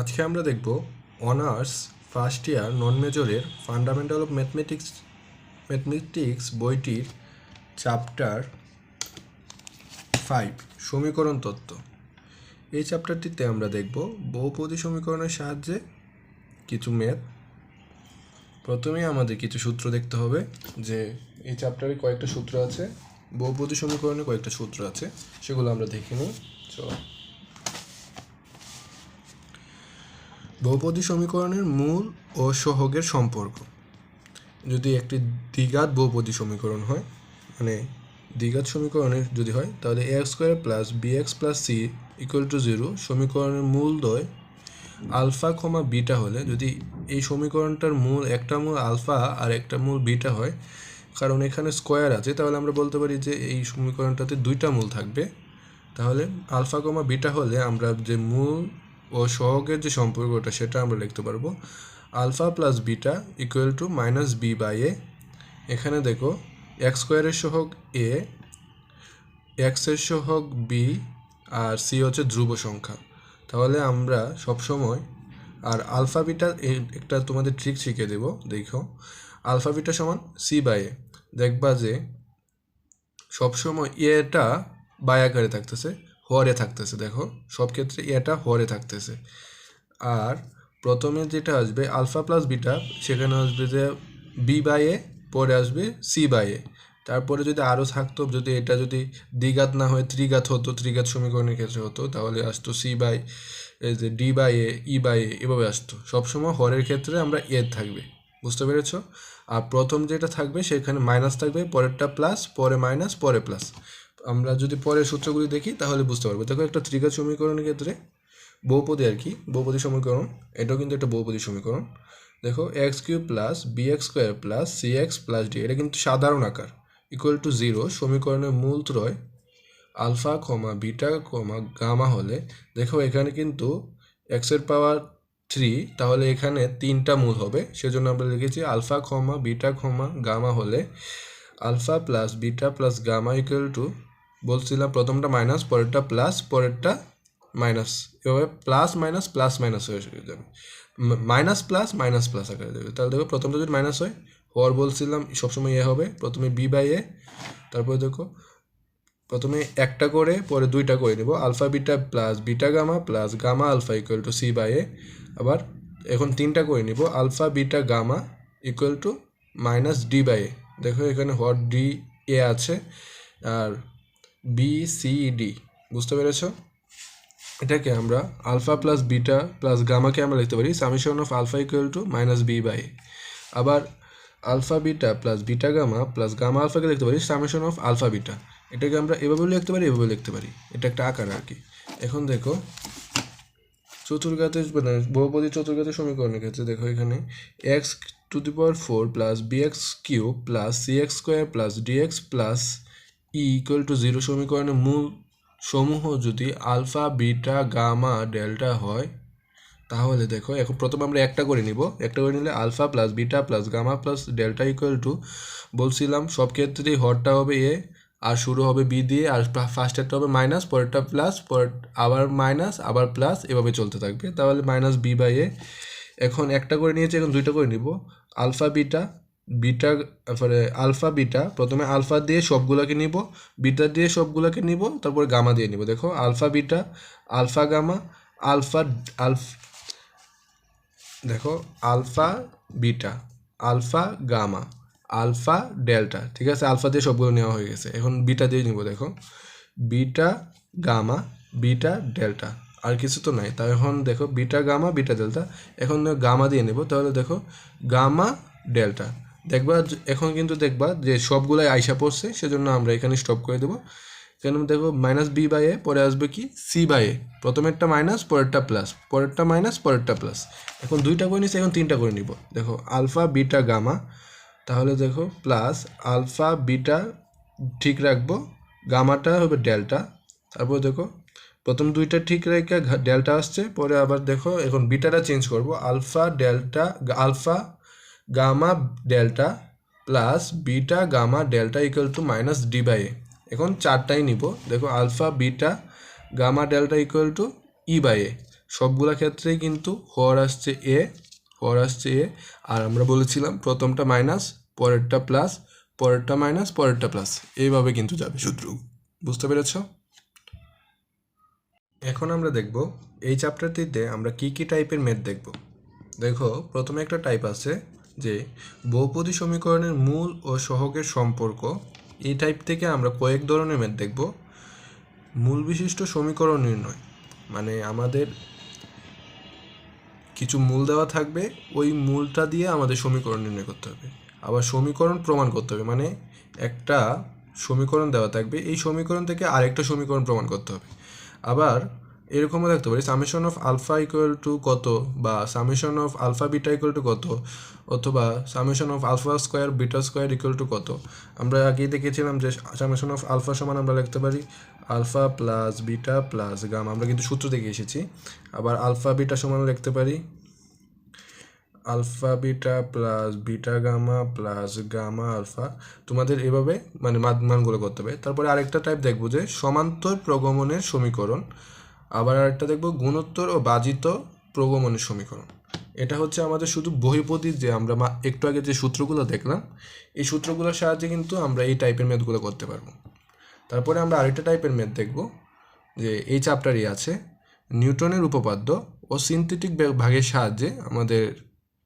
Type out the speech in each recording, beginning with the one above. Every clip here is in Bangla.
আজকে আমরা দেখব অনার্স ফার্স্ট ইয়ার নন মেজরের ফান্ডামেন্টাল অফ ম্যাথমেটিক্স ম্যাথমেটিক্স বইটির চ্যাপ্টার ফাইভ সমীকরণ তত্ত্ব। এই চ্যাপ্টারটিতে আমরা দেখব বহুপদী সমীকরণের সাহায্যে কিছু ম্যাথ প্রথমেই আমাদের কিছু সূত্র দেখতে হবে যে এই চ্যাপ্টারে কয়েকটা সূত্র আছে, বহুপদী সমীকরণে কয়েকটা সূত্র আছে, সেগুলো আমরা দেখে নিই। চলো বহুপদী সমীকরণের মূল ও সহগের সম্পর্ক। যদি একটি দ্বিঘাত বহুপদী সমীকরণ হয় মানে দ্বিঘাত সমীকরণের যদি হয়, তাহলে A square plus B X plus C equal to zero সমীকরণের মূল দয় আলফা কমা বিটা হলে, যদি এই সমীকরণটার মূল একটা মূল আলফা আর একটা মূল বিটা হয়, কারণ এখানে স্কোয়ার আছে, তাহলে আমরা বলতে পারি যে এই সমীকরণটাতে দুইটা মূল থাকবে। তাহলে আলফা কমা বিটা হলে আমরা যে মূল ও সহগের যে সম্পর্কটা সেটা আমরা লিখতে পারব। Alpha plus beta equal to minus B by A এখানে দেখো এক্স স্কোয়ারের সহগ এ এক্সের সহগ বি আর সি হচ্ছে ধ্রুব সংখ্যা। তাহলে আমরা সবসময়, আর আলফা বিটা একটা তোমাদের ট্রিক শিখিয়ে দেবো, দেখো। আলফা বিটা সমান সি বাই এ দেখবা যে সবসময় এটা বাই আকারে থাকতেছে। হরে থাকতেছে, দেখো। সব ক্ষেত্রে এটা হরে থাকতেছে। আর প্রথমে যেটা আসবে, আলফা প্লাস বিটা, সেখানে আসবে যে বি বাই এ পরে আসবে সি বাই এ তারপরে যদি আরও থাকতো, যদি এটা যদি দ্বিঘাত না হয়ে, ত্রিঘাত হতো, ত্রিঘাত সমীকরণের ক্ষেত্রে হতো, তাহলে আসতো সি বাই এই যে D by A E by A এভাবে আসতো। সবসময় হরের ক্ষেত্রে আমরা এ থাকবে। বুঝতে পেরেছ? আর প্রথম যেটা থাকবে, সেখানে মাইনাস থাকবে, পরেরটা প্লাস পরে মাইনাস পরে প্লাস আমরা যদি পরের সূত্রগুলি দেখি, তাহলে বুঝতে পারব। দেখো, একটা ত্রিঘাত সমীকরণের ক্ষেত্রে বহুপদী আর কি, বহুপদী সমীকরণ, এটাও কিন্তু একটা বহুপদী সমীকরণ। দেখো X cube plus B X square plus C X plus D এটা কিন্তু সাধারণ আকার ইকুয়াল টু জিরো সমীকরণের মূল ত্রয় alpha comma beta comma gamma হলে। দেখো, এখানে কিন্তু এক্সের পাওয়ার থ্রি তাহলে এখানে তিনটা মূল হবে। সেজন্য আমরা লিখেছি alpha comma beta comma gamma হলে alpha plus beta plus gamma equal to বলছিলাম প্রথমটা মাইনাস পরেরটা প্লাস পরেরটা মাইনাস এভাবে প্লাস মাইনাস প্লাস মাইনাস হয়ে যাবে। মাইনাস প্লাস মাইনাস প্লাস আকারে দেবে তাহলে দেখো প্রথমটা যদি মাইনাস হয় হর বলছিলাম, সবসময় এ হবে। প্রথমে বি বাই এ তারপরে দেখো প্রথমে একটা করে, পরে দুইটা করে নেব। Alpha beta plus beta gamma plus gamma alpha equal to C by A আবার এখন তিনটা করে নিব। Alpha beta gamma equal to minus D by A দেখো এখানে হট ডি এ আছে। আর বি সি ডি বুঝতে পেরেছ? এটাকে আমরা আলফা প্লাস বিটা প্লাস গামাকে আমরা লিখতে পারি, summation of alpha equal to minus B by আবার alpha beta plus beta gamma plus gamma আলফাকে লিখতে পারি, সামেশন অফ আলফা বিটা। এটাকে আমরা এভাবেও লিখতে পারি এভাবে লিখতে পারি। এটা একটা আকার আর কি। এখন দেখো, চতুর্ঘাতের মানে বহুপদী চতুর্ঘাতের সমীকরণের ক্ষেত্রে দেখো এখানে X to the power four plus B X cube plus C X square plus D X plus E equal to zero সমীকরণের মূল সমূহ যদি আলফা, বিটা, গামা, ডেল্টা হয়, তাহলে দেখো, এখন প্রথমে আমরা একটা করে নিব। একটা করে নিলে alpha plus beta plus gamma plus delta equal to বলছিলাম সব ক্ষেত্রেই হরটা হবে এ আর শুরু হবে বি দিয়ে, আর ফার্স্টেরটা হবে মাইনাস পরেরটা প্লাস পরের আবার মাইনাস আবার প্লাস এভাবে চলতে থাকবে। তাহলে মাইনাস বি বাই এ এখন একটা করে নিয়েছি, এখন দুইটা করে নিব। আলফা, বিটা বিটা, তারপরে আলফা, বিটা। প্রথমে আলফা দিয়ে সবগুলোকে নিব, বিটা দিয়ে সবগুলোকে নিব, তারপরে গামা দিয়ে নিব। দেখো, alpha, beta, alpha, gamma, alpha, alpha, দেখো, alpha, beta, alpha, gamma, alpha, delta. ঠিক আছে, আলফা দিয়ে সবগুলো নেওয়া হয়ে গেছে। এখন বিটা দিয়ে নিব, দেখো। Beta, gamma, beta, delta. আর কিছু তো নাই। তাই এখন দেখো, বিটা, গামা, বিটা, ডেল্টা। এখন গামা দিয়ে নেব। তাহলে দেখো, গামা, ডেল্টা। দেখবা এখন কিন্তু দেখবা যে সবগুলাই আইসা পড়ছে, সেজন্য আমরা এখানে স্টপ করে দেবো। কেন দেখো মাইনাস বি বাই এ পরে আসবে কি? সি বাই এ প্রথমেরটা মাইনাস পরেরটা প্লাস পরেরটা মাইনাস পরেরটা প্লাস এখন দুইটা করে নিচ্ছি এখন তিনটা করে নিব। দেখো আলফা বিটা গামা তাহলে দেখো প্লাস আলফা বিটা ঠিক রাখব। গামাটা হবে ডেল্টা তারপর দেখো, প্রথম দুইটা ঠিক রেখে ডেল্টা আসছে। পরে আবার দেখো, এখন বিটাটা চেঞ্জ করব। Alpha delta alpha gamma delta plus beta gamma delta equal to minus D by A এখন চারটাই নিব। দেখো alpha beta gamma delta equal to E by A সবগুলা ক্ষেত্রেই কিন্তু হর আসছে এ হর আসছে এ আর আমরা বলেছিলাম প্রথমটা মাইনাস পরেরটা প্লাস পরেরটা মাইনাস পরেরটা প্লাস এইভাবে কিন্তু যাবে সূত্র। বুঝতে পেরেছ? এখন আমরা দেখব এই চ্যাপ্টারটিতে আমরা কি কি টাইপের মেথ দেখব। দেখো, প্রথমে একটা টাইপ আছে যে বহুপদী সমীকরণের মূল ও সহগের সম্পর্ক এই টাইপ থেকে আমরা কয়েক ধরনের মেথ দেখব। মূল বিশিষ্ট সমীকরণ নির্ণয় মানে আমাদের কিছু মূল দেওয়া থাকবে, ওই মূলটা দিয়ে আমাদের সমীকরণ নির্ণয় করতে হবে। আবার সমীকরণ প্রমাণ করতে হবে মানে একটা সমীকরণ দেওয়া থাকবে, এই সমীকরণ থেকে আরেকটা সমীকরণ প্রমাণ করতে হবে। আবার এরকমও দেখতে পারি। Summation of alpha equal to কত বা summation of alpha beta equal to কত অথবা summation of alpha square beta square equal to কত। আমরা আগেই দেখেছিলাম যে সামেশন অফ আলফা সমান আমরা লিখতে পারি alpha plus beta plus gamma আমরা কিন্তু সূত্র থেকে এসেছি। আবার আলফা বিটা সমান লিখতে পারি alpha beta plus beta gamma plus gamma alpha তোমাদের এভাবে মানে মান মানগুলো করতে হবে। তারপরে আরেকটা টাইপ দেখব যে সমান্তর প্রগমনের সমীকরণ। আবার আরেকটা দেখব, গুণোত্তর ও বাজিত প্রগমনের সমীকরণ। এটা হচ্ছে আমাদের শুধু বহিপতির যে আমরা একটু আগে যে সূত্রগুলো দেখলাম, এই সূত্রগুলোর সাহায্যে কিন্তু আমরা এই টাইপের মেথগুলো করতে পারব। তারপরে আমরা আরেকটা টাইপের মেথ দেখব, যে এই চ্যাপ্টারই আছে, নিউটনের উপপাদ্য ও সিনথেটিক ভাগের সাহায্যে আমাদের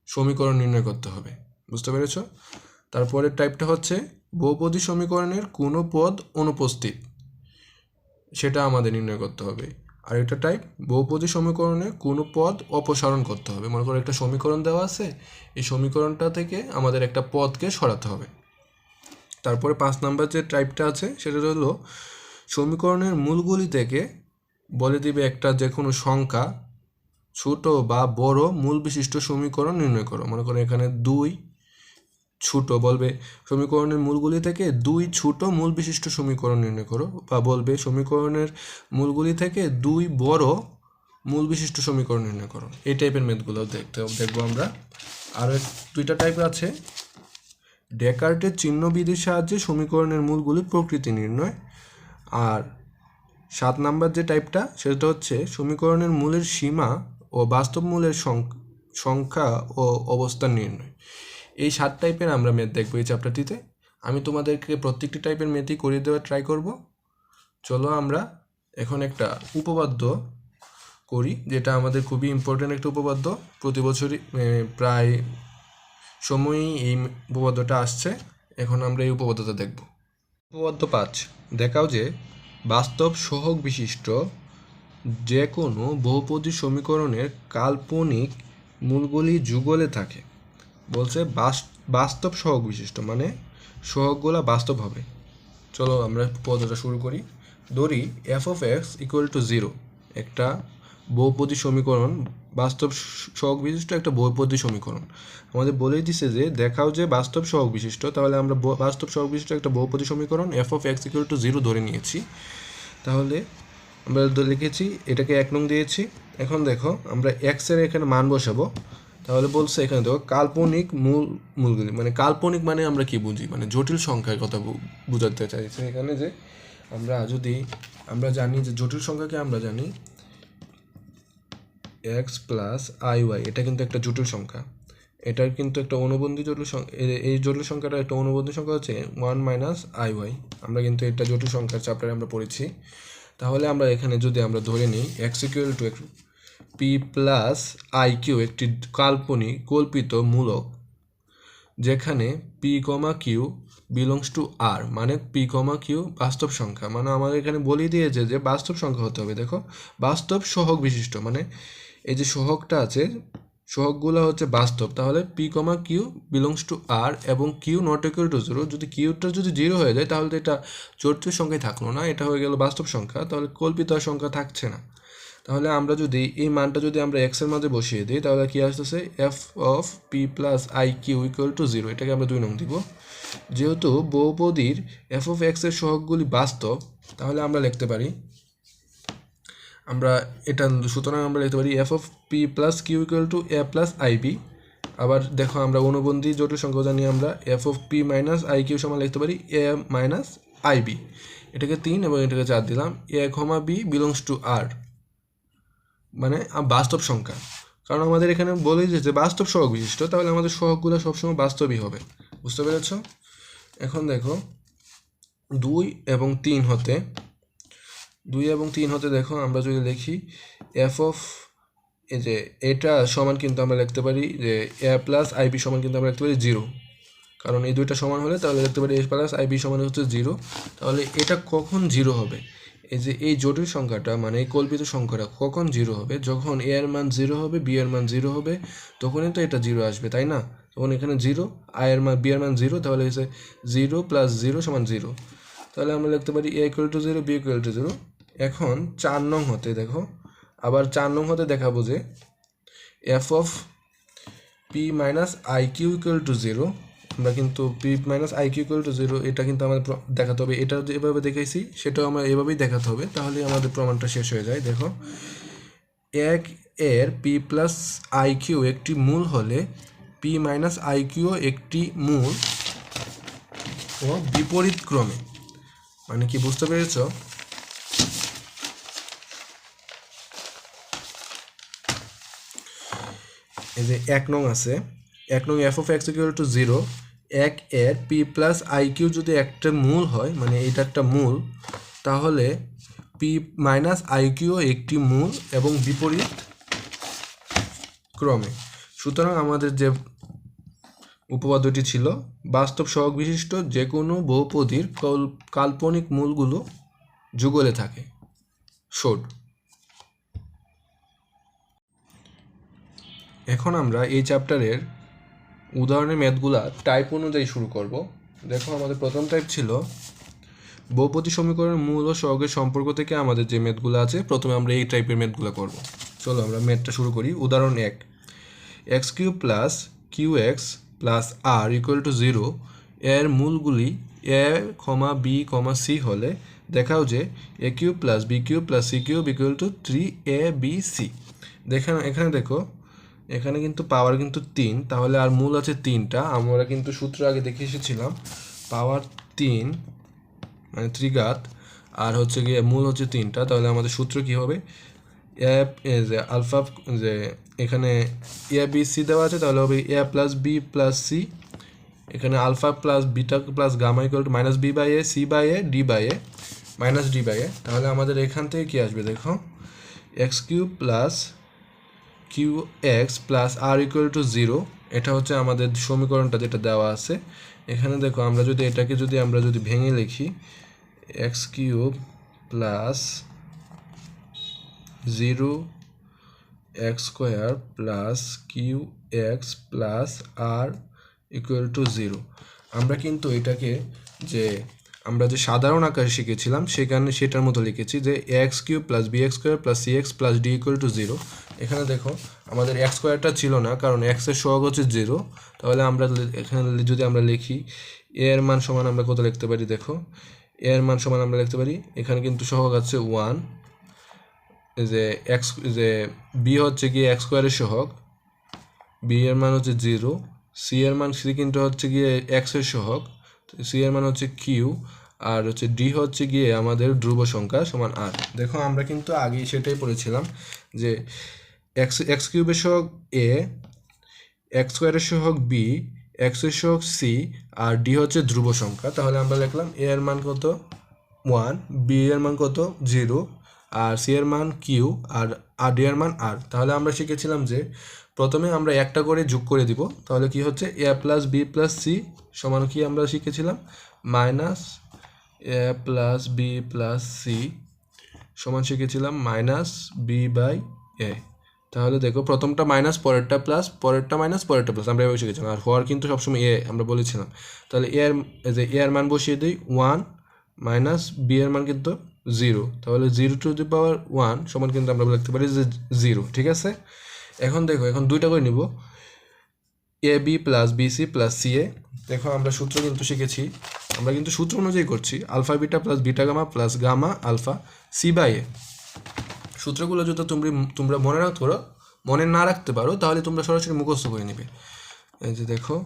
সমীকরণ নির্ণয় করতে হবে। বুঝতে পেরেছ? তারপরের টাইপটা হচ্ছে বহুপদী সমীকরণের কোনো পদ অনুপস্থিত, সেটা আমাদের নির্ণয় করতে হবে। আর একটা টাইপ বহুপদী সমীকরণে কোনো পদ অপসারণ করতে হবে। মনে করো একটা সমীকরণ দেওয়া আছে, এই সমীকরণটা থেকে আমাদের একটা পদকে সরাতে হবে। তারপরে পাঁচ নাম্বার যে টাইপটা আছে, সেটা হলো সমীকরণের মূলগুলি থেকে বলে দিবে একটা যে কোনো সংখ্যা, ছোট বা বড় মূল বিশিষ্ট সমীকরণ নির্ণয় করো। মনে করো এখানে দুই ছোট বলবে সমীকরণের মূলগুলি থেকে দুই ছোট মূল বিশিষ্ট সমীকরণ নির্ণয় করো বা বলবে সমীকরণের মূলগুলি থেকে দুই বড় মূল বিশিষ্ট সমীকরণ নির্ণয় করো। এই টাইপের মেথগুলো দেখতে, দেখব আমরা। আর দুইটা টাইপ আছে। ডেকার্টের চিহ্নবিধির সাহায্যে সমীকরণের মূলগুলি প্রকৃতি নির্ণয়। আর সাত নাম্বার যে টাইপটা সেটা হচ্ছে সমীকরণের মূলের সীমা ও বাস্তব মূলের সংখ- সংখ্যা ও অবস্থান নির্ণয়। এই সাত টাইপের আমরা মেথ দেখব এই চ্যাপ্টারটিতে আমি তোমাদেরকে প্রত্যেকটি টাইপের মেথই করিয়ে দেওয়ার ট্রাই করব। চলো আমরা এখন একটা উপপাদ্য করি, যেটা আমাদের খুবই ইম্পর্ট্যান্ট একটা উপপাদ্য। প্রতি বছরই প্রায় সময়ই এই উপপাদ্যটা আসছে। এখন আমরা এই উপপাদ্যটা দেখব। উপপাদ্য পাঁচ, দেখাও যে বাস্তব সহগ বিশিষ্ট যে কোনো বহুপদী সমীকরণের কাল্পনিক মূলগুলি যুগলে থাকে। বলছে বাস- বাস্তব সহগ বিশিষ্ট মানে সহগগুলা বাস্তব হবে। চলো আমরা পদটা শুরু করি। ধরি F of X equal to zero একটা বহুপদী সমীকরণ, বাস্তব সহগ বিশিষ্ট একটা বহুপদী সমীকরণ। আমাদের বলেই দিছে যে, দেখাও যে বাস্তব সহগ বিশিষ্ট, তাহলে আমরা বাস্তব সহগ বিশিষ্ট একটা বহুপদী সমীকরণ F of X equal to zero ধরে নিয়েছি। তাহলে আমরা লিখেছি, এটাকে এক নং দিয়েছি। এখন দেখো, আমরা এক্সের এখানে মান বসাবো। তাহলে বলছে এখানে দেখো, কাল্পনিক মূল, মূলগুলি মানে কাল্পনিক মানে আমরা কি বুঝি? মানে জটিল সংখ্যার কথা বোঝাতে চাইছে এখানে যে আমরা যদি, আমরা জানি যে জটিল সংখ্যাকে আমরা জানি এক্স প্লাস আই ওয়াই এটা কিন্তু একটা জটিল সংখ্যা। এটার কিন্তু একটা অনুবন্ধী জটিল সংখ্যা এই জটিল সংখ্যাটা একটা অনুবন্ধী সংখ্যা হচ্ছে ওয়ান মাইনাস আই ওয়াই আমরা কিন্তু এটা জটিল সংখ্যার চ্যাপ্টারে আমরা পড়েছি। তাহলে আমরা এখানে যদি আমরা ধরে নিই X equal to P plus I Q একটি কাল্পনিক, কল্পিত মূলক, যেখানে P comma Q belongs to R মানে পি কমা কিউ বাস্তব সংখ্যা। মানে আমাদের এখানে বলি দিয়েছে যে বাস্তব সংখ্যা হতে হবে, দেখো। বাস্তব সহগ বিশিষ্ট মানে এই যে সহগটা আছে, সহগগুলো হচ্ছে বাস্তব। তাহলে P comma Q belongs to R এবং Q not equal to zero যদি কিউটা যদি জিরো হয়ে যায়, তাহলে তো এটা চরিত্রের সংখ্যায় থাকল না, এটা হয়ে গেল বাস্তব সংখ্যা। তাহলে কল্পিত সংখ্যা থাকছে না। তাহলে আমরা যদি, এই মানটা যদি আমরা এক্সের মাঝে বসিয়ে দিই, তাহলে কি আসতেছে? F of P plus I Q equal to zero এটাকে আমরা দুই নং দিব। যেহেতু বহুপদীর এফ অফ এক্সের সহগগুলি বাস্তব, তাহলে আমরা লিখতে পারি, আমরা এটা, সুতরাং আমরা লিখতে পারি F of P plus Q equal to A plus I B আবার দেখো আমরা অনুবন্ধী জটিল সংখ্যা জানি আমরা F of P minus I Q সমান লিখতে পারি এ মাইনাস আই বি এটাকে তিন এবং এটাকে চার দিলাম। এ comma B belongs to R মানে বাস্তব সংখ্যা। কারণ আমাদের এখানে বলে যে বাস্তব সহগ বিশিষ্ট, তাহলে আমাদের সহগগুলো সবসময় বাস্তবই হবে। বুঝতে পেরেছ? এখন দেখো, দুই এবং তিন হতে, দুই এবং তিন হতে দেখো, আমরা যদি লিখি এফ অফ এই যে, এটা সমান কিন্তু আমরা লিখতে পারি যে এ প্লাস আইবি সমান কিন্তু আমরা লিখতে পারি জিরো কারণ এই দুইটা সমান হলে তাহলে লিখতে পারি এ প্লাস আইবি সমান হচ্ছে জিরো তাহলে এটা কখন জিরো হবে? এই যে এই জটিল সংখ্যাটা মানে এই কল্পিত সংখ্যাটা কখন জিরো হবে? যখন এ এর মান জিরো হবে বি এর মান জিরো হবে, তখনই তো এটা জিরো আসবে, তাই না? তখন এখানে জিরো আই এর মান বি এর মান জিরো তাহলে হচ্ছে জিরো প্লাস জিরো সমান জিরো তাহলে আমরা লিখতে পারি A equal to zero B equal to zero এখন চার নং হতে দেখো, আবার চার নং হতে দেখাবো যে F of P minus I Q equal to zero আমরা কিন্তু P minus I Q equal to zero এটা কিন্তু আমাদের দেখাতে হবে। এটা যেভাবে দেখাইছি, সেটাও আমরা এভাবেই দেখাতে হবে। তাহলে আমাদের প্রমাণটা শেষ হয়ে যায়। দেখো, এক এর পি প্লাস আই কিউ একটি মূল হলে পি মাইনাস আই কিউ একটি মূল ও বিপরীত ক্রমে। মানে কি, বুঝতে পেরেছ? এই যে এক নং আছে। এক নং F of X equal to zero এক এর পি প্লাস আই কিউ যদি একটা মূল হয় মানে এটা একটা মূল, তাহলে পি মাইনাস আই কিউ একটি মূল এবং বিপরীত ক্রমে। সুতরাং আমাদের যে উপপাদ্যটি ছিল, বাস্তব সহগ বিশিষ্ট যে কোনো বহুপদীর কল- কাল্পনিক মূলগুলো যুগলে থাকে। শোড এখন আমরা এই চ্যাপ্টারের উদাহরণের ম্যাথগুলা টাইপ অনুযায়ী শুরু করব। দেখো আমাদের প্রথম টাইপ ছিল বহুপদী সমীকরণের মূল ও সহগের সম্পর্ক থেকে আমাদের যে ম্যাথগুলো আছে, প্রথমে আমরা এই টাইপের ম্যাথগুলো করব। চলো আমরা ম্যাথটা শুরু করি। উদাহরণ এক X Q plus Q X plus R equal to zero এর মূলগুলি এ, কমা, বি, কমা, সি হলে দেখাও যে A Q plus B Q plus C cube equal to three A B C দেখেন এখানে দেখো এখানে কিন্তু পাওয়ার কিন্তু তিন, তাহলে আর মূল আছে তিনটা। আমরা কিন্তু সূত্র আগে দেখে এসেছিলাম পাওয়ার তিন মানে ত্রিঘাত, আর হচ্ছে গিয়ে মূল হচ্ছে তিনটা, তাহলে আমাদের সূত্র কি হবে? এ যে আলফা যে এখানে এ বি সি দেওয়া আছে, তাহলে হবে A plus B plus C এখানে alpha plus beta plus gamma to minus B by A C by A D by A minus D by A তাহলে আমাদের এখান থেকে কি আসবে, দেখো? X Q plus Q X plus R equal to zero এটা হচ্ছে আমাদের সমীকরণটা যেটা দেওয়া আছে। এখানে দেখো, আমরা যদি এটাকে যদি, আমরা যদি ভেঙে লিখি X cube plus zero X square plus Q X plus R equal to zero আমরা কিন্তু এটাকে যে আমরা যে সাধারণ আকারে শিখেছিলাম, সেখানে সেটার মতো লিখেছি যে X Q plus B X square plus C X plus D equal to zero এখানে দেখো, আমাদের এক্স স্কোয়ারটা ছিল না, কারণ এক্সের সহগ হচ্ছে জিরো তাহলে আমরা এখানে যদি আমরা লিখি এ এর মান সমান আমরা কত লিখতে পারি দেখো? এ এর মান সমান আমরা লিখতে পারি, এখানে কিন্তু সহগ আছে ওয়ান যে এক্স যে বি হচ্ছে গিয়ে এক্স স্কোয়ারের সহগ বি এর মান হচ্ছে জিরো সি এর মান সি কিন্তু হচ্ছে গিয়ে এক্সের সহগ সি এর মান হচ্ছে কিউ আর হচ্ছে ডি হচ্ছে গিয়ে আমাদের ধ্রুব সংখ্যা সমান আর দেখো আমরা কিন্তু আগেই সেটাই পড়েছিলাম যে এক্স কিউবের সহগ এ, এক্স স্কোয়ারের সহগ বি, এক্সের সহগ সি আর ডি হচ্ছে ধ্রুব সংখ্যা। তাহলে আমরা লিখলাম এ এর মান কত? ওয়ান, বি এর মান কত? জিরো আর সি এর মান কিউ আর আর ডি এর মান আর। তাহলে আমরা শিখেছিলাম যে প্রথমে আমরা একটা করে যোগ করে দিব। তাহলে কি হচ্ছে? A plus B plus C সমান কি আমরা শিখেছিলাম? Minus A plus B plus C সমান শিখেছিলাম মাইনাস বি বাই এ। তাহলে দেখো প্রথমটা মাইনাস, পরেরটা প্লাস, পরেরটা মাইনাস, পরেরটা প্লাস, আমরা এভাবে শিখেছিলাম। আর হওয়ার কিন্তু সবসময় এ, আমরা বলেছিলাম। তাহলে এর যে এ এর মান বসিয়ে দিই, ওয়ান মাইনাস বি এর মান কিন্তু জিরো। তাহলে zero to the power one সমান কিন্তু আমরা লিখতে পারি যে জিরো, ঠিক আছে? এখন দেখো, এখন দুইটা করে নিব। A B plus B C plus C A. দেখো আমরা সূত্র কিন্তু শিখেছি। আমরা কিন্তু সূত্র অনুযায়ী করছি, alpha, beta plus beta gamma plus gamma alpha C by A সূত্রগুলো যদি তুমি তোমরা মনে রাখতে পারো মনে না রাখতে পারো, তাহলে তোমরা সরাসরি মুখস্থ করে নেবে। এই যে দেখো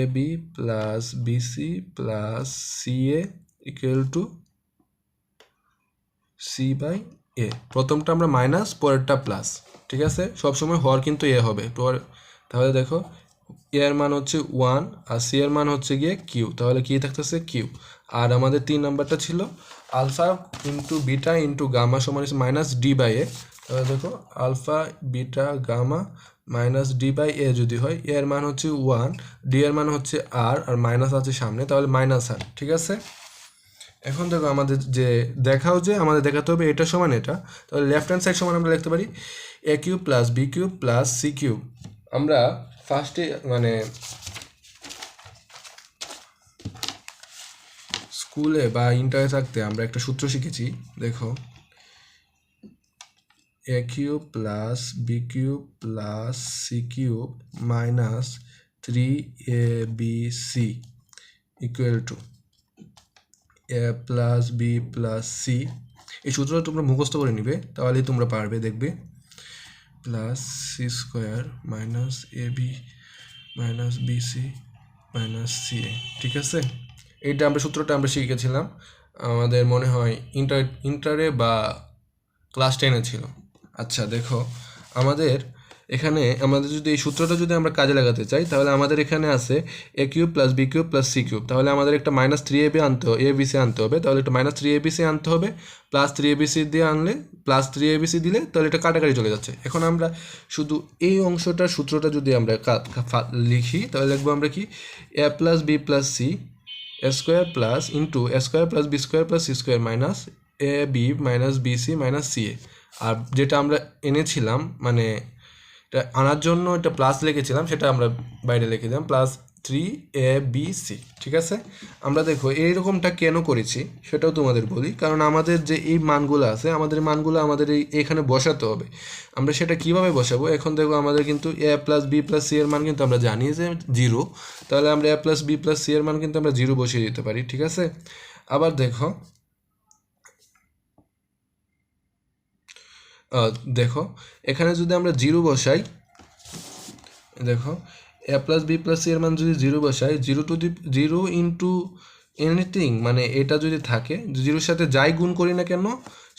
A B plus BC plus C A equal to C by A প্রথমটা আমরা মাইনাস পরেরটা প্লাস ঠিক আছে? সবসময় হর কিন্তু এ হবে। তাহলে দেখো এর মান হচ্ছে ওয়ান আর সি এর মান হচ্ছে গিয়ে কিউ। তাহলে কি থাকতেছে কিউ? আর আমাদের তিন নাম্বারটা ছিল alpha into beta into gamma সমান মাইনাস ডি বাই এ। তাহলে দেখো alpha beta gamma minus D by A যদি হয়, এ এর মান হচ্ছে ওয়ান, ডি এর মান হচ্ছে আর আর মাইনাস আছে সামনে, তাহলে মাইনাস আর, ঠিক আছে? এখন দেখো আমাদের যে দেখাও যে আমাদের দেখাতে হবে এটা সমান এটা। তাহলে লেফট হ্যান্ড সাইড সমান আমরা লিখতে পারি A cube plus B cube plus C cube আমরা ফার্স্টে মানে স্কুলে বা ইন্টারে থাকতে আমরা একটা সূত্র শিখেছি, দেখো। A cube plus B cube plus C cube minus three A B C equal to A plus B plus C এই সূত্রটা তোমরা মুখস্থ করে নিবে, তাহলেই তোমরা পারবে, দেখবে। Plus C square minus A B minus B C minus C A ঠিক আছে? এইটা আমরা সূত্রটা আমরা শিখেছিলাম। আমাদের মনে হয় ইন্টার ইন্টারে বা ক্লাস টেনে ছিল। আচ্ছা দেখো, আমাদের এখানে আমাদের যদি এই সূত্রটা যদি আমরা কাজে লাগাতে চাই, তাহলে আমাদের এখানে আছে A cube plus B cube plus C cube তাহলে আমাদের একটা মাইনাস থ্রি এ বি আনতে এ বি সি আনতে হবে, তাহলে একটা minus three A B C আনতে হবে plus three A B C দিয়ে আনলে plus three A B C দিলে, তাহলে এটা কাটাকাটি চলে যাচ্ছে। এখন আমরা শুধু এই অংশটার সূত্রটা যদি আমরা লিখি, তাহলে লিখব আমরা কি? A plus B plus C square plus into square plus B square plus C square minus A B minus B C minus C A আর যেটা আমরা এনেছিলাম মানে এটা আনার জন্য এটা প্লাস লিখেছিলাম, সেটা আমরা বাইরে লিখে দিলাম plus three A B C ঠিক আছে? আমরা দেখো, এইরকমটা কেন করেছি সেটাও তোমাদের বলি, কারণ আমাদের যে এই মানগুলো আছে, আমাদের মানগুলো আমাদের এই এখানে বসাতে হবে। আমরা সেটা কীভাবে বসাবো? এখন দেখো আমাদের কিন্তু A plus B plus C এর মান কিন্তু আমরা জানি যে জিরো তাহলে আমরা A plus B plus C এর মান কিন্তু আমরা জিরো বসিয়ে দিতে পারি, ঠিক আছে? আবার দেখো দেখো, এখানে যদি আমরা জিরো বসাই, দেখো, A plus B plus C এর মান যদি জিরো বসাই, zero to the zero into anything মানে এটা যদি থাকে জিরোর সাথে যাই গুণ করি না কেন,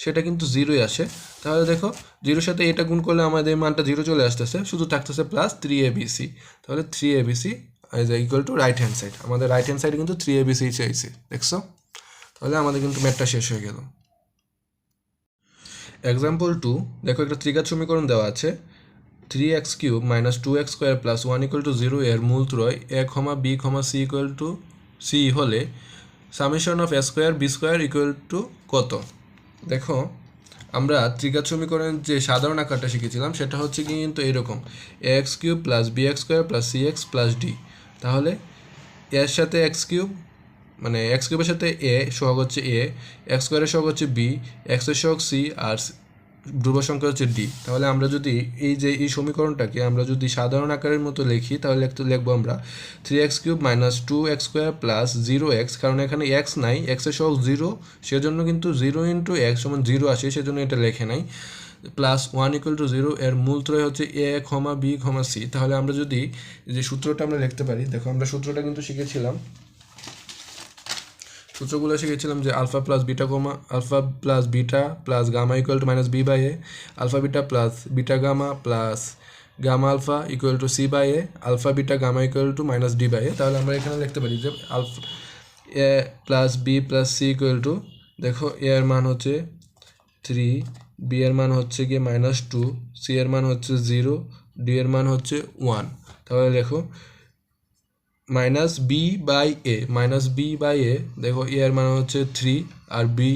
সেটা কিন্তু জিরোই আসে। তাহলে দেখো, জিরোর সাথে এটা গুণ করলে আমাদের মানটা জিরো চলে আসতেছে, শুধু থাকতেছে plus three A B C তাহলে three A B C is equal to right hand side আমাদের রাইট হ্যান্ড সাইডে কিন্তু থ্রি এ বি সি চাইছে, দেখছ? তাহলে আমাদের কিন্তু ম্যাথটা শেষ হয়ে গেল। এক্সাম্পল টু দেখো একটা ত্রিঘাত সমীকরণ দেওয়া আছে। Three X cube minus two X square plus one equal to zero এর মূল ত্রয় A comma B comma C equal to C হলে summation of A square B square equal to কত? দেখো, আমরা ত্রিঘাত সমীকরণের যে সাধারণ আকারটা শিখেছিলাম, সেটা হচ্ছে কিন্তু এরকম। A X cube plus B X square plus C X plus D তাহলে এর সাথে এক্স কিউব মানে এক্স কিউবের সাথে এ সহগ হচ্ছে এ এক্স স্কোয়ারের সহগ হচ্ছে বি এক্সের সহগ সি আর ধ্রুব সংখ্যা হচ্ছে ডি তাহলে আমরা যদি এই যে এই সমীকরণটাকে আমরা যদি সাধারণ আকারের মতো লিখি, তাহলে লিখব আমরা three X cube minus two X square plus zero X কারণ এখানে এক্স নাই এক্সের সহগ জিরো সেজন্য কিন্তু জিরো ইন্টু এক্স সমান জিরো আসে, সেজন্য এটা লেখে নাই। Plus one equal to zero এর মূল ত্রয় হচ্ছে এ ক্ষমা বি ক্ষমা সি তাহলে আমরা যদি যে সূত্রটা আমরা লিখতে পারি, দেখো আমরা সূত্রটা কিন্তু শিখেছিলাম। সূত্রগুলো শিখেছিলাম যে alpha plus beta comma, alpha plus beta plus gamma equal to minus B by A alpha beta plus beta gamma plus gamma alpha equal to C by A alpha beta gamma equal to minus D by A তাহলে আমরা এখানে লিখতে পারি যে alpha, A plus B plus C equal to দেখো এ এর মান হচ্ছে থ্রি বি এর মান হচ্ছে গিয়ে মাইনাস টু সি এর মান হচ্ছে জিরো ডি এর মান হচ্ছে ওয়ান তাহলে দেখো minus B by A minus B by A দেখো এ এর মানে হচ্ছে three R B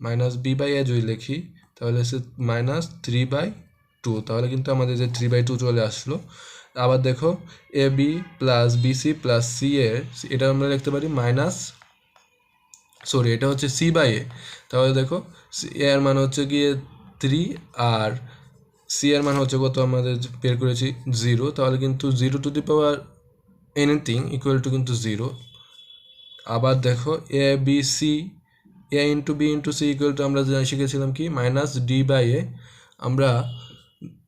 minus B by A যদি লিখি, তাহলে হচ্ছে মাইনাস থ্রি বাই টু তাহলে কিন্তু আমাদের যে থ্রি বাই টু চলে আসলো। আবার দেখো A B plus BC plus C A, এটা আমরা লিখতে পারি মাইনাস সরি এটা হচ্ছে সি বাই এ তাহলে দেখো এ এর মান হচ্ছে গিয়ে থ্রি আর সি এর মান হচ্ছে কত আমাদের বের করেছি জিরো তাহলে কিন্তু zero to the power anything equal to কিন্তু জিরো আবার দেখো A B C A into B into C equal to আমরা শিখেছিলাম কি? মাইনাস ডি বাই এ আমরা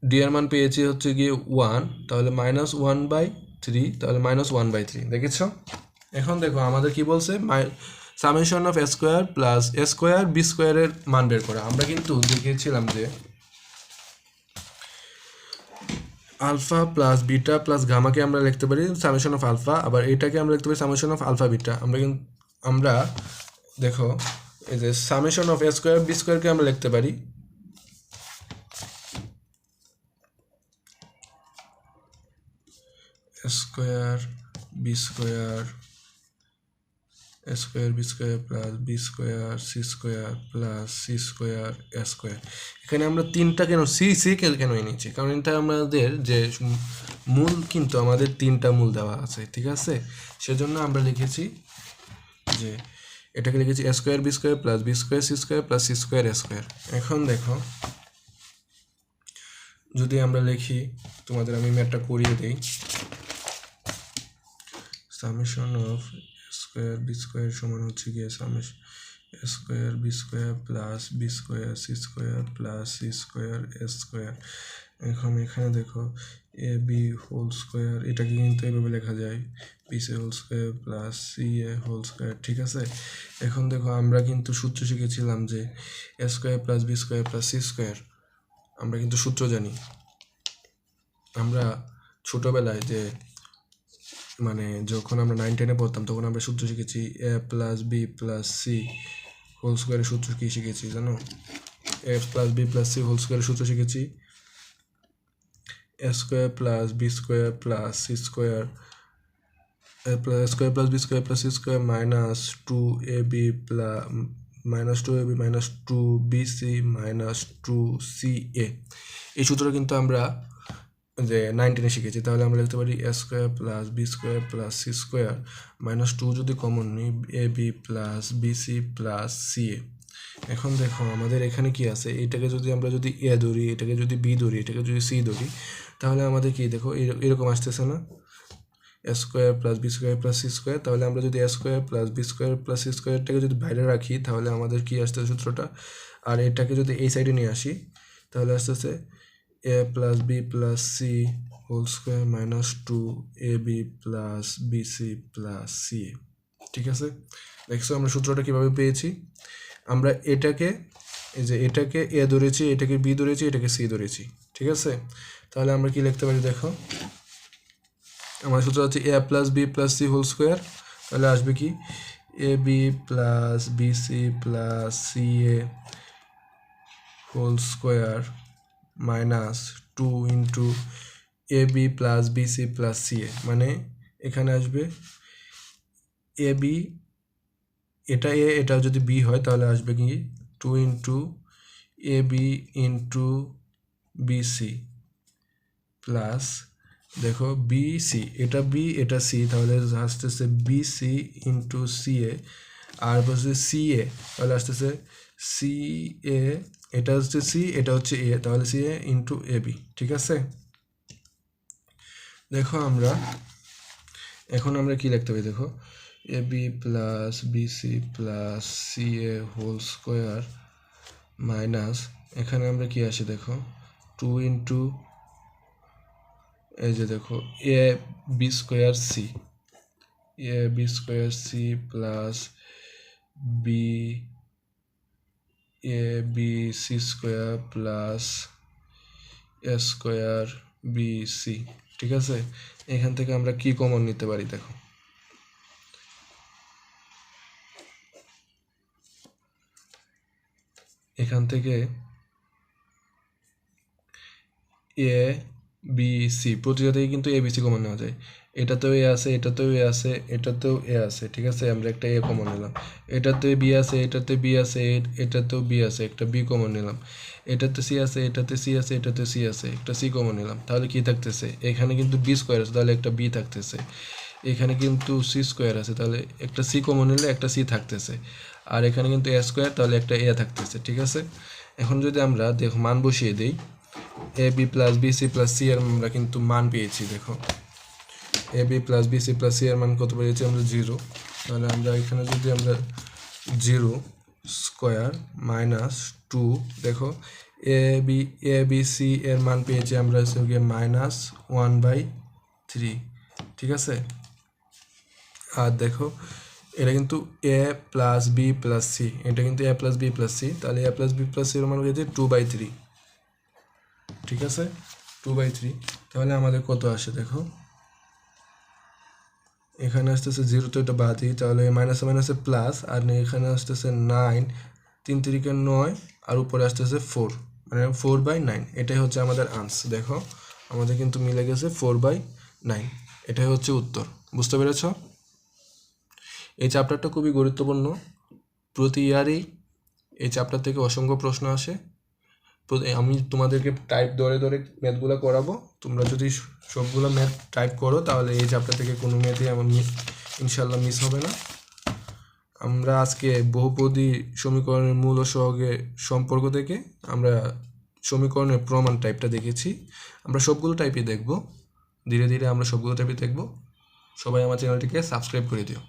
ডি এর মান পেয়েছি হচ্ছে গিয়ে ওয়ান তাহলে মাইনাস ওয়ান বাই থ্রি তাহলে মাইনাস ওয়ান বাই থ্রি দেখেছ? এখন দেখো আমাদের কি বলছে? My summation of A square plus A square B স্কোয়ারের মান বের করা। আমরা কিন্তু দেখিয়েছিলাম যে আলফা প্লাস বিটা প্লাস গামাকে আমরা লিখতে পারি সামেশন অফ আলফা, আবার এটাকে আমরা লিখতে পারি সামেশন অফ আলফা বিটা। আমরা কিন্তু, আমরা দেখো, এই যে summation of A square, B স্কোয়ারকে আমরা লিখতে পারি। Square, B square square, B square plus B square, C square plus C square square. এখানে আমরা তিনটা কেন, সি সি কেন এনেছি কারণ এটা আমাদের যে মূল কিন্তু আমাদের তিনটা মূল দেওয়া আছে, ঠিক আছে? সেজন্য আমরা লিখেছি যে, এটাকে লিখেছি square, B square plus B square, C square plus C square square. এখন দেখো, যদি আমরা লিখি, তোমাদের আমি ম্যাটটা করিয়ে দিই। Summation of square B square সমান হচ্ছে গিয়ে summation square B square plus B square C square plus C square S square এখন এখানে দেখো এ বি হোল স্কোয়ার এটাকে কিন্তু এভাবে লেখা যায়? B C whole square plus C A whole square ঠিক আছে? এখন দেখো, আমরা কিন্তু সূত্র শিখেছিলাম যে A square plus B square plus C square আমরা কিন্তু সূত্র জানি। আমরা ছোটোবেলায় যে মানে যখন আমরা নাইন টেনে পড়তাম, তখন আমরা সূত্র শিখেছি A plus B plus C whole স্কোয়ারের সূত্র কী শিখেছি, জানো? A plus B plus C whole স্কোয়ারের সূত্র শিখেছি। A square plus B square plus C square A plus square plus B square plus C square minus two A B plus minus two A B minus two B C minus two C A এই সূত্রটা কিন্তু আমরা যে নাইনটিনে শিখেছি, তাহলে আমরা লিখতে পারি A square plus B square plus C square minus two যদি কমন নিই A B plus B C plus C A. এখন দেখো, আমাদের এখানে কি আছে? এটাকে যদি আমরা যদি এ ধরি, এটাকে যদি বি ধরি, এটাকে যদি সি ধরি, তাহলে আমাদের কি দেখো এর- এরকম আসতেছে না? A square plus B square plus C square তাহলে আমরা যদি A square plus B square plus C স্কোয়ারটাকে যদি বাইরে রাখি, তাহলে আমাদের কি আসতেছে সূত্রটা? আর এটাকে যদি এই সাইডে নিয়ে আসি, তাহলে আসতেছে A plus B plus C whole square minus two A B plus B C plus C A ঠিক আছে? দেখছ আমরা সূত্রটা কীভাবে পেয়েছি? আমরা এটাকে, এই যে এটাকে এ ধরেছি, এটাকে বি ধরেছি, এটাকে সি ধরেছি, ঠিক আছে? তাহলে আমরা কি লিখতে পারি দেখো? আমার সূত্র হচ্ছে A plus B plus C whole square তাহলে আসবে কি? A B plus B C plus C A whole square minus two into A B plus B C plus C A মানে এখানে আসবে এ বি এটা এ এটা যদি বি হয় তাহলে আসবে কি? Two into A B into B C plus দেখো বি সি এটা বি এটা সি তাহলে আসতেছে B C into C A আর বলছে সি এ তাহলে আসতেছে সি এ এটা হচ্ছে সি এটা হচ্ছে এ তাহলে C A into A B ঠিক আছে? দেখো আমরা, এখন আমরা কি লিখতে পারি দেখো? A B plus B C plus C A whole square minus এখানে আমরা কি আসে দেখো? টু ইন্টু এই যে দেখো A B square C A B square C plus B A B C square plus A square B C ঠিক আছে? এখান থেকে আমরা কি কমন নিতে পারি দেখো। এখান থেকে এ বি সি প্রতিটা থেকে কিন্তু এ বি সি কমন নেওয়া যায়। এটাতেও এ আছে, এটাতেও এ আছে, এটাতেও এ আছে, ঠিক আছে? আমরা একটা এ কমন নিলাম। এটাতে বি আছে, এটাতে বি আছে এটাতেও বি আছে, একটা বি কমন নিলাম। এটাতে সি আছে, এটাতে সি আছে, এটাতে সি আছে, একটা সি কমন নিলাম। তাহলে কি থাকতেছে? এখানে কিন্তু বি স্কোয়ার আছে, তাহলে একটা বি থাকতেছে। এখানে কিন্তু সি স্কোয়ার আছে, তাহলে একটা সি কমন নিলে একটা সি থাকতেছে। আর এখানে কিন্তু এ স্কোয়ার তাহলে একটা এ থাকতেছে, ঠিক আছে? এখন যদি আমরা দেখো, মান বসিয়ে দিই, A B plus B C plus C এর আমরা কিন্তু মান পেয়েছি, দেখো। A B plus B C plus C এর মান কত পেয়েছি আমরা জিরো তাহলে আমরা এখানে যদি আমরা জিরো স্কোয়ার মাইনাস টু দেখো A B A B C এর মান পেয়েছি আমরা হচ্ছে মাইনাস ওয়ান বাই থ্রি ঠিক আছে? আর দেখো, এটা কিন্তু A plus B plus C এটা কিন্তু A plus B plus C তাহলে এ প্লাস বি প্লাস সির মান হয়েছে টু বাই থ্রি ঠিক আছে? টু বাই থ্রি তাহলে আমাদের কত আসে, দেখো? এখানে আসতেছে জিরো তো এটা বাদই তাহলে মাইনাসে মাইনাসে প্লাস আর এখানে আসতেছে নাইন তিন তিরিকে নয়, আর উপরে আসতেছে ফোর মানে ফোর বাই নাইন এটাই হচ্ছে আমাদের আনস দেখো, আমাদের কিন্তু মিলে গেছে ফোর বাই নাইন এটাই হচ্ছে উত্তর, বুঝতে পেরেছ? এই চ্যাপ্টারটা খুবই গুরুত্বপূর্ণ, প্রতি ইয়ারেই এই চ্যাপ্টার থেকে অসংখ্য প্রশ্ন আসে আমি তোমাদেরকে টাইপ ধরে ধরে ম্যাথগুলো করাবো। তোমরা যদি সবগুলো ম্যাথ টাইপ করো, তাহলে এই চ্যাপ্টার থেকে কোনো ম্যাথই আমার মিস ইনশাল্লাহ মিস হবে না। আমরা আজকে বহুপদী সমীকরণের মূল ও সহগের সম্পর্ক থেকে আমরা সমীকরণের প্রমাণ টাইপটা দেখেছি। আমরা সবগুলো টাইপই দেখব। ধীরে ধীরে আমরা সবগুলো টাইপই দেখব। সবাই আমার চ্যানেলটিকে সাবস্ক্রাইব করে দিও।